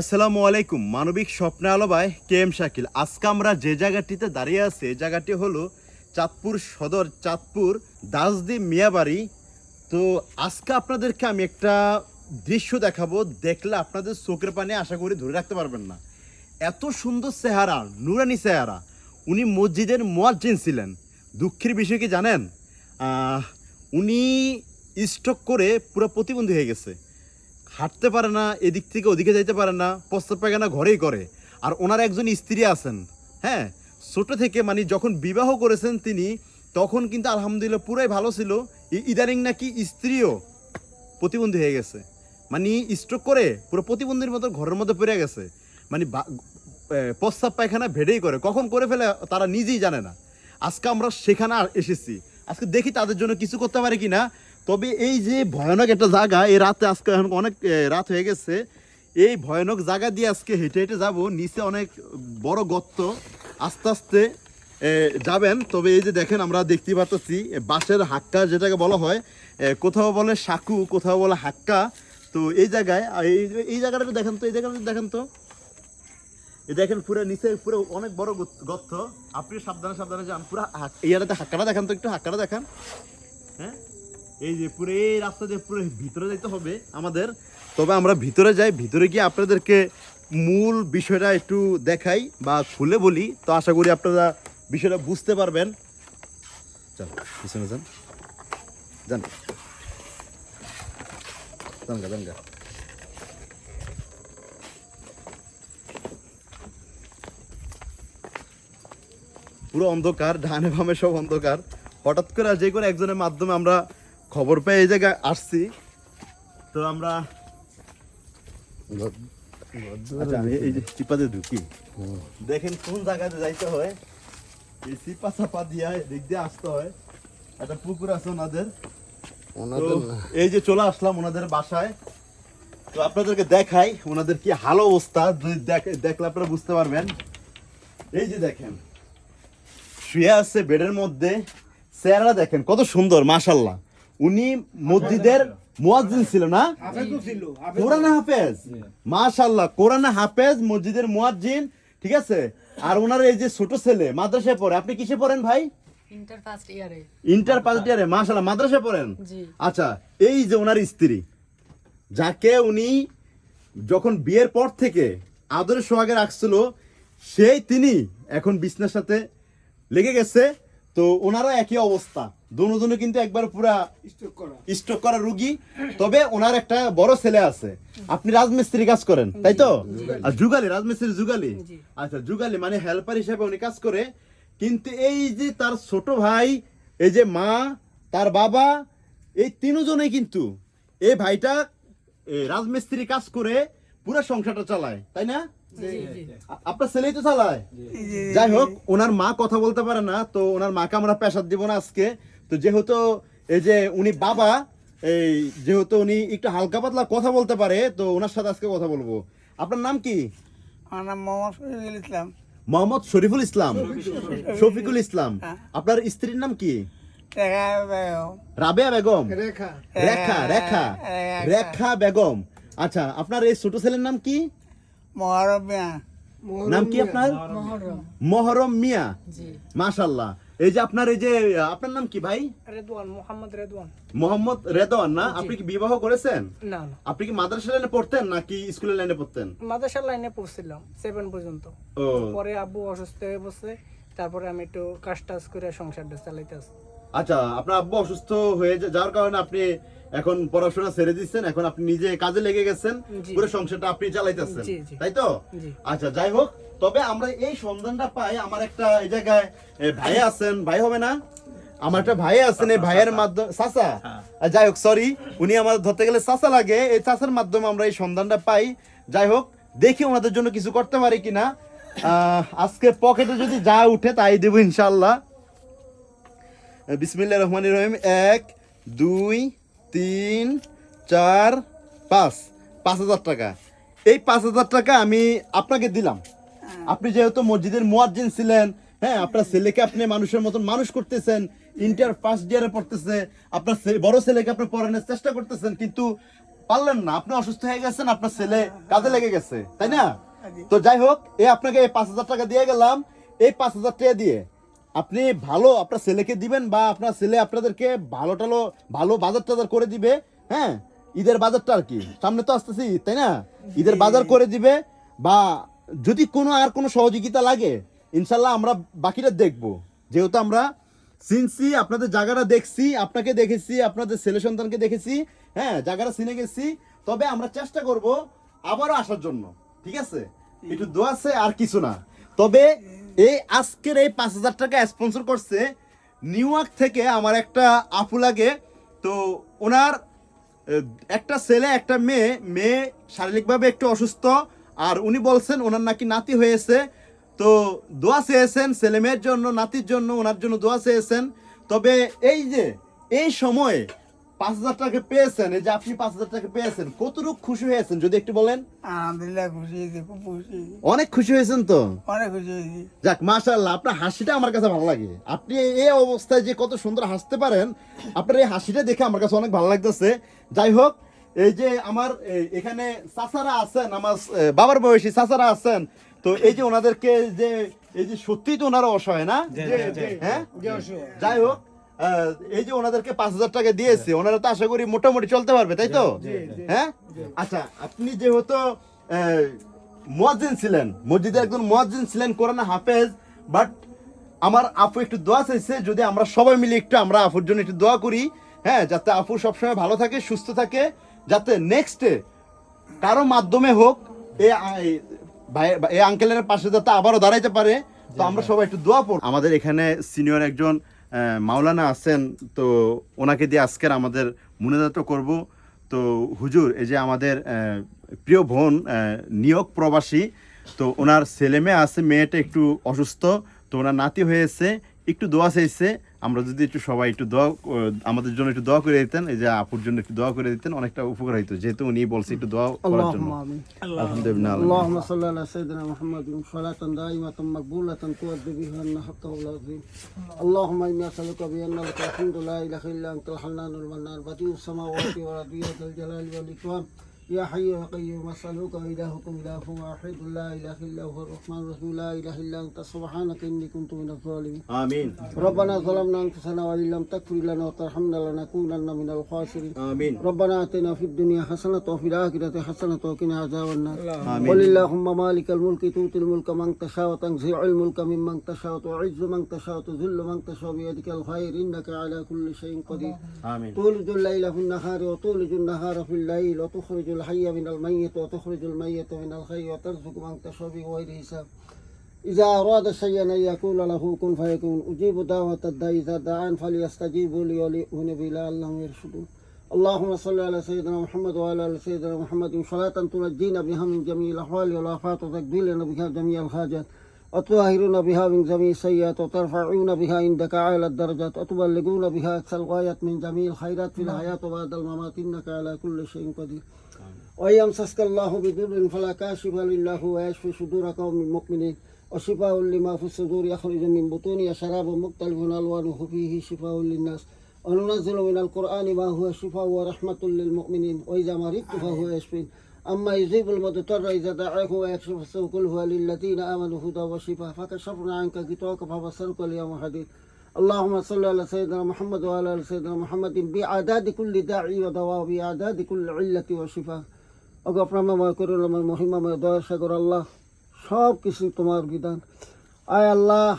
আসসালামু আলাইকুম, মানবিক স্বপ্নে আলোবায় কে এম শাকিল। আজকে আমরা যে জায়গাটিতে দাঁড়িয়ে আছি, এই জায়গাটি হলো চাঁদপুর সদর, চাঁদপুর দাসদি মিয়াবাড়ি। তো আজকে আপনাদেরকে আমি একটা দৃশ্য দেখাবো, দেখলে আপনাদের চোখের পানি আশা করি ধরে রাখতে পারবেন না। এত সুন্দর চেহারা, নুরানি চেহারা। উনি মসজিদের মোয়াজ্জিন ছিলেন। দুঃখের বিষয় কি জানেন? উনি স্ট্রোক করে পুরো প্রতিবন্ধী হয়ে গেছে। হাঁটতে পারে না, এদিক থেকে ওদিকে যাইতে পারে না, প্রস্তাব পায়খানা ঘরেই করে। আর ওনার একজন স্ত্রী আছেন হ্যাঁ? ছোট থেকে মানে যখন বিবাহ করেছেন তিনি, তখন কিন্তু আলহামদুলিল্লাহ পুরাই ভালো ছিল। ইদানিং নাকি স্ত্রীও প্রতিবন্ধী হয়ে গেছে। মানে স্ট্রোক করে পুরো প্রতিবন্ধীর মতো ঘরের মধ্যে পড়ে গেছে। মানে প্রস্তাব পায়খানা ভেড়েই করে। কখন করে ফেলে তারা নিজেই জানে না। আজকে আমরা সেখানে এসেছি। আজকে দেখি তাদের জন্য কিছু করতে পারি কি না তবে এই যে ভয়ানক একটা জায়গা, এই রাতে আজকে এখন অনেক রাত হয়ে গেছে। এই ভয়ানক জায়গা দিয়ে আজকে হেঁটে হেঁটে যাব, নিচে অনেক বড় গর্ত। আস্তে আস্তে যাবেন। তবে এই যে দেখেন, আমরা দেখতে পাচ্ছি বাঁশের হাক্কা যেটাকে বলা হয় কোথাও বলে সাকু, কোথাও বলে হাক্কা। তো এই জায়গায় এই এই জায়গাটা দেখেন তো, এই জায়গাটা দেখেন তো। এই দেখেন পুরো নিচে পুরো অনেক বড় গর্ত- আপনি সাবধানে সাবধানে যান। পুরো ইয়াটাতে হাক্কাটা দেখান তো, একটু হাক্কাটা দেখান। হ্যাঁ? এই যে পুরো, এই রাস্তা দিয়ে পুরো ভিতরে যাইতে হবে আমাদের। তবে আমরা ভিতরে যাই, ভিতরে গিয়ে আপনাদেরকে মূল বিষয়টা একটু দেখাই বা খুলে বলি। তো আশা করি আপনারা বিষয়টা বুঝতে পারবেন। চল, পিছনে যান। যান। পুরো অন্ধকার, ডানে বামে সব অন্ধকার। হঠাৎ করে যে কোনো একজনের মাধ্যমে আমরা খবর পেয়ে এই জায়গায় আসছি। তো আমরা আচ্ছা এই যে চিপাতে ঢুকি। দেখেন কোন জায়গাতে যাইতে হয়। এই চিপা চাপা দিয়া দিক দিয়ে আসতে হয়। একটা পুকুর আছে ওনাদের। এই যে চলে আসলাম ওনাদের বাসায়। তো আপনাদেরকে দেখাই ওনাদের কি হাল অবস্থা। দেখলে আপনারা বুঝতে পারবেন। এই যে দেখেন শুয়ে আছে বেডের মধ্যে। চেহারা দেখেন কত সুন্দর মাশাল্লাহ উনি মসজিদের মুয়াজ্জিন ছিল না কোরআন হাফেজ। মাশাল্লাহ কোরআন হাফেজ মসজিদের মুয়াজ্জিন ঠিক আছে? আর ওনার এই যে ছোট ছেলে মাদ্রাসায় পড়ে আপনি কিসে পড়েন ভাই? ইন্টার ফার্স্ট ইয়ারে ইন্টার ফার্স্ট মাশাল্লাহ মাদ্রাসায় পড়েন? আচ্ছা এই যে ওনার স্ত্রী যাকে উনি যখন বিয়ের পর থেকে আদরের সোহাগে রাখছিল সেই তিনি এখন বিছনার সাথে লেগে গেছে। তো ওনারও একই অবস্থা। দুজনে কিন্তু একবার পুরা স্ট্রোক করা। রুগী। তবে ওনার একটা বড় ছেলে আছে। আপনি রাজমিস্ত্রি কাজ করেন তাই তো? আর যুগালি রাজমিস্ত্রি যুগালি? আচ্ছা যুগালি মানে হেল্পার হিসেবে উনি কাজ করে। কিন্তু এই যে তার ছোট ভাই এই যে মা তার বাবা এই তিনজনেই কিন্তু এই ভাইটা রাজমিস্ত্রি কাজ করে পুরো সংসারটা চালায় তাই না? আপনার ছেলেই তো চালায়? যাই হোক ওনার মা কথা বলতে পারে না তো ওনার মাকে আমরা পেশার দিব না আজকে। তো যেহেতু এই যে উনি বাবা এই যেহেতু উনি একটু হালকা পাতলা কথা বলতে পারে তো ওনার সাথে আজকে কথা বলব। আপনার নাম কি? আমার নাম মোহাম্মদ শহীদুল ইসলাম। মোহাম্মদ শরীফুল ইসলাম। শফিকুল ইসলাম। হ্যাঁ। আপনার স্ত্রীর নাম কি? রাবেয়া বেগম। রেখা রেখা। রেখা। রেখা বেগম। আচ্ছা আপনার এই ছোট ছেলের নাম কি? নাম কি আপনার? মহরম। মহরম। মিয়া। মাশাল্লাহ এই যে আপনার এই যে আপনার নাম কি ভাই? রেদওয়ান মোহাম্মদ রেদওয়ান। মোহাম্মদ রেদওয়ান না? আপনি কি বিবাহ করেছেন? না না। আপনি কি মাদ্রাসা লাইনে পড়তেন নাকি স্কুলের লাইনে পড়তেন? মাদ্রাসার লাইনে পড়ছিলাম সেভেন পর্যন্ত। পরে আব্বু অসুস্থ হয়ে বসে তারপরে আমি একটু কাজ টাজ করে সংসারটা চালাইতেছি আচ্ছা আপনার আব্বু অসুস্থ হয়ে যাওয়ার কারণে আপনি এখন পড়াশোনা ছেড়ে দিচ্ছেন এখন আপনি নিজে কাজে লেগে গেছেন পুরো সংসারটা আপনি চালাইতেছেন। তাই তো? আচ্ছা যাই হোক তবে আমরা এই সন্ধানটা পাই আমার একটা এই জায়গায় ভাই আছেন ভাই হবে না? আমার একটা ভাই আছেন এই ভাইয়ের মাধ্যমে চাচা? যাই হোক সরি উনি আমার ধরতে গেলে চাচা লাগে এই চাচার মাধ্যমে আমরা এই সন্ধানটা পাই। যাই হোক দেখি ওনাদের জন্য কিছু করতে পারি কিনা। আহ, আজকে পকেটে যদি যা উঠে তাই দেবো ইনশাল্লাহ বিসমিল্লা রহমান রহিম এক দুই তিন চার পাঁচ। পাঁচ হাজার টাকা। এই পাঁচ হাজার টাকা আমি আপনাকে দিলাম। আপনি যেহেতু মসজিদের মুয়াজ্জিন ছিলেন হ্যাঁ আপনার ছেলেকে আপনি মানুষের মতন মানুষ করতেছেন ইন্টার ফার্স্ট ইয়ারে পড়তেছে আপনার বড় ছেলেকে আপনি পড়ানোর চেষ্টা করতেছেন কিন্তু পারলেন না। আপনি অসুস্থ হয়ে গেছেন আপনার ছেলে কাজে লেগে গেছে তাই না? তো যাই হোক এই আপনাকে এই পাঁচ হাজার টাকা দিয়ে গেলাম। এই পাঁচ হাজার টাকা দিয়ে আপনি ভালো আপনার ছেলেকে দিবেন বা আপনার ছেলে আপনাদেরকে ভালো টালো ভালো বাজার টাজার করে দিবে হ্যাঁ? ঈদের বাজারটা আর কি। সামনে তো আসতেছি তাই না? ঈদের বাজার করে দিবে বা যদি কোনো আর কোনো সহযোগিতা লাগে ইনশাল্লাহ আমরা বাকিটা দেখব। যেহেতু আমরা চিনছি আপনাদের জায়গাটা দেখছি আপনাকে দেখেছি আপনাদের ছেলে সন্তানকে দেখেছি হ্যাঁ জায়গাটা চিনে গেছি। তবে আমরা চেষ্টা করব আবারও আসার জন্য ঠিক আছে? একটু দোয়া আছে আর কিছু না। তবে এই আজকের এই পাঁচ হাজার টাকা স্পন্সর করছে নিউ ইয়র্ক থেকে আমার একটা আপু লাগে। তো ওনার একটা ছেলে, একটা মেয়ে মেয়ে শারীরিকভাবে একটু অসুস্থ, আর উনি বলছেন ওনার নাকি নাতি হয়েছে। তো দোয়া চেয়েছেন ছেলে মেয়ের জন্য, নাতির জন্য, ওনার জন্য দোয়া চেয়েছেন। তবে এই যে, এই সময়ে পাঁচ হাজার টাকা পেয়েছেন এই যে আপনি পাঁচ হাজার টাকা পেয়েছেন কতটুকু খুশি হয়েছেন? যদি একটু বলেন। আলহামদুলিল্লাহ খুশি হয়েছি খুব খুশি। অনেক খুশি হয়েছেন তো? অনেক খুশি হয়েছি। যাক মাশাআল্লাহ আপনার হাসিটা আমার কাছে ভালো লাগে। আপনি এই অবস্থায় যে কত সুন্দর হাসতে পারেন আপনার এই হাসিটা দেখে আমার কাছে অনেক ভালো লাগতেছে। যাই হোক এই যে আমার এই এখানে চাচারা আছেন আমার বাবার বয়সী চাচারা আছেন তো এই যে ওনাদেরকে যে এই যে সত্যি তো ওনারা অসহায় না? হ্যাঁ? যাই হোক এই যে ওনাদেরকে পাঁচ হাজার টাকা দিয়েছে ওনারা তো আশা করি মোটামুটি চলতে পারবে তাই তো? হ্যাঁ আচ্ছা আপনি যেহেতু মুয়াজ্জিন ছিলেন মসজিদের একজন মুয়াজ্জিন ছিলেন কোরআন হাফেজ বাট আমার আপু একটু দোয়া চাইছে যদি আমরা সবাই মিলে একটু আমরা আপুর জন্য একটু দোয়া করি হ্যাঁ যাতে আপু সবসময় ভালো থাকে সুস্থ থাকে যাতে নেক্সটে কারও মাধ্যমে হোক এই ভাই এই আঙ্কেলের পাশে যাতে আবারও দাঁড়াইতে পারে তো আমরা সবাই একটু দোয়া পড়ব। আমাদের এখানে সিনিয়র একজন মাওলানা আছেন, তো ওনাকে দিয়ে আজকের আমাদের মুনাজাত করব। তো হুজুর, এই যে আমাদের প্রিয় বোন নিয়োগ প্রবাসী, তো ওনার ছেলে মেয়ে আছে, মেয়েটা একটু অসুস্থ, তো ওনার নাতি হয়েছে, একটু দোয়া চাইছে আমরা যদি একটু সবাই একটু দোয়া আমাদের জন্য একটু দোয়া করে দিতেন এই যে আপুর জন্য একটু দোয়া করে দিতেন অনেকটা উপকার হইতো। যেহেতু উনি বলছে একটু দোয়া করার জন্য। আল্লাহুম্মা সাল্লি আলা মুহাম্মাদিন সালাতান দাইমাতান মাকবুলাতান তুআদ্দি বিহা হাক্কা আল্লাহুম্মা বি লা ইলাহা ইল্লা মান্নান বাদিউস সামাওয়াতি ওয়া রাদিয়াতুল জালালি ওয়াল ইকরাম يا حي يا قيوم اسالوك وإلهكم إله واحد لا إله إلا هو الرحمن الرحيم لا إله إلا أنت سبحانك إني كنت من الظالمين. آمين. ربنا ظلمنا أنفسنا وإن لم تغفر لنا وترحمنا لنكونن من الخاسرين. آمين. ربنا آتنا في الدنيا حسنة وفي الآخرة حسنة وقنا عذاب النار. آمين. قل اللهم مالك الملك تؤتي الملك من تشاء وتنزع الملك ممن تشاء وتعز من تشاء وتذل من تشاء بيدك الخير إنك على كل شيء قدير. آمين. تولج الليل في النهار وتولج النهار في الليل وتخرج الحي من الميت وتخرج الميت من الحي وترزق من تشاء بغير حساب. إذا أراد شيئا أن يقول له كن فيكون. أجيب دعوة الداعي. إذا دعان فليستجيبوا لي وليؤمنوا بي لعلهم يرشدون. اللهم صل على سيدنا محمد وعلى آل سيدنا محمد. صلاة تنجينا بها من جميع الأحوال والآفات. وتقضي لنا بها جميع الحاجات. وتطهرون بها من جميع السيئات. وترفعون بها عندك أعلى الدرجات. وتبلغون بها أقصى الغايات من جميع الخيرات في الحياة. وبعد الممات إنك على كل شيء قدير. وإن يمسسك الله بضر فلا كاشف إلا هو يشفي صدور قوم مؤمنين وشفاء لما في الصدور يخرج من بطونها شراب مختلف ألوانه فيه شفاء للناس وننزل من القرآن ما هو شفاء ورحمة للمؤمنين وإذا مرضت فهو يشفين أما يجيب المضطر إذا دعاه ويكشف السوء كل هو للذين آمنوا هدى وشفاء فكشفنا عنك غطاءك فبصرك اليوم حديد اللهم صل على سيدنا محمد وعلى سيدنا محمد بأعداد كل داعي ودواء بأعداد كل علة وشفاء ওগো প্রেমময় করুণাময়, মহিমাময় দয়া সাগর আল্লাহ সব কিছু তোমার বিধান। আয় আল্লাহ,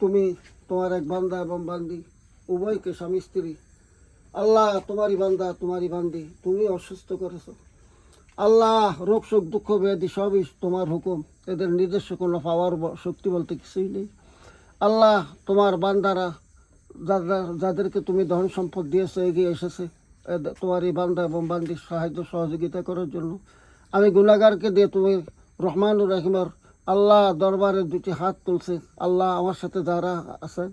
তুমি তোমার এক বান্দা এবং বান্দি, উভয়কে স্বামী স্ত্রী। আল্লাহ, তোমারই বান্দা, তোমারই বান্দি, তুমি অসুস্থ করেছ। আল্লাহ রোগ শোক দুঃখ, ব্যাধি, সবই তোমার হুকুম। এদের নিজস্ব কোনো পাওয়ার শক্তি বলতে কিছুই নেই। আল্লাহ, তোমার বান্দারা, যারা- যাদেরকে তুমি ধন সম্পদ দিয়েছ, এগিয়ে এসেছে তোমার এই বান্দা এবং বান্দির সাহায্য সহযোগিতা করার জন্য। আমি গুণাগারকে দিয়ে তুমি রহমানুর রহিমার আল্লাহ দরবারে দুটি হাত তুলছে। আল্লাহ আমার সাথে যারা আছেন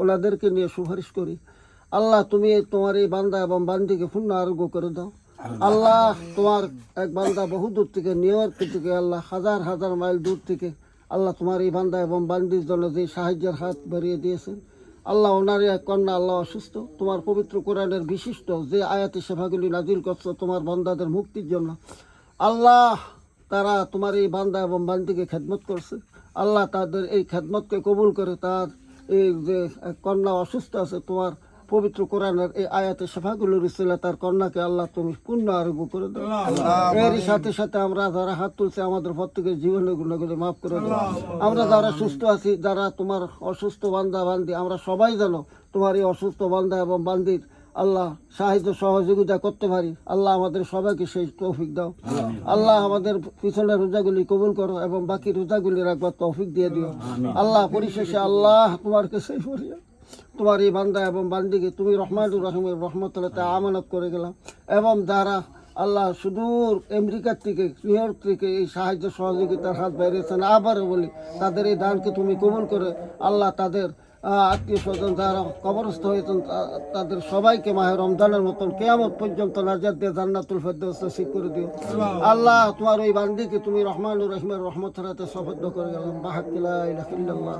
ওনাদেরকে নিয়ে সুপারিশ করি। আল্লাহ তুমি তোমার এই বান্দা এবং বান্দিকে পূর্ণ আরোগ্য করে দাও। আল্লাহ তোমার এক বান্দা বহু দূর থেকে নিউ ইয়র্ক থেকে আল্লাহ হাজার হাজার মাইল দূর থেকে আল্লাহ তোমার এই বান্দা এবং বান্দির জন্য যে সাহায্যের হাত বাড়িয়ে দিয়েছেন আল্লাহ ওনার কন্যা, আল্লাহ অসুস্থ। তোমার পবিত্র কোরআনের বিশিষ্ট যে আয়াতি সেভাগুলি নাজিল করছ, তোমার বান্দাদের মুক্তির জন্য। আল্লাহ তারা তোমার এই বান্দা এবং বান্দিকে খেদমত করছে। আল্লাহ তাদের এই খেদমতকে কবুল করে তার এই যে কন্যা অসুস্থ আছে, তোমার পবিত্র কোরআনের এই আয়াতে সেফাগুলো ছিল তার কন্যাকে আল্লাহ তুমি পূর্ণ আরোগ্য করে দাও। এরই সাথে সাথে আমরা যারা হাত তুলছে আমাদের প্রত্যেকের জীবনের গুণাগুলি মাফ করে দাও। আমরা যারা সুস্থ আছি যারা তোমার অসুস্থ বান্দা বান্দি আমরা সবাই জানো তোমার এই অসুস্থ বান্দা এবং বান্দির আল্লাহ সাহায্য সহযোগিতা করতে পারি। আল্লাহ আমাদের সবাইকে সেই তৌফিক দাও। আল্লাহ আমাদের পিছনের রোজাগুলি কবুল করো এবং বাকি রোজাগুলি রাখবার তৌফিক দিয়ে দিও। আল্লাহ পরিশেষে আল্লাহ তোমার কাছে তোমার এই বান্দা এবং বান্দিকে তুমি রহমানুর রহিমের রহমতুল্লাহ আমানত করে গেলাম। এবং যারা আল্লাহ সুদূর আমেরিকার থেকে, নিউ ইয়র্ক থেকে এই সাহায্য সহযোগিতার হাত বাইরেছেন আবারও বলি, তাদের এই দানকে তুমি কবুল করে আল্লাহ তাদের আত্মীয় স্বজন যারা কবরস্থ হয়েছেন তাদের সবাইকে মাহে রমজানের মতন কেয়ামত পর্যন্ত নাজার দিয়ে জান্নাতুল ফেরদৌস নসিব করে দিও। আল্লাহ তোমার ওই বান্দিকে তুমি রহমানুর রহিমের রহমত হাতে সবদ্ধ করে গেলাম। বাহাকিলা ইলাহা ইল্লাল্লাহ।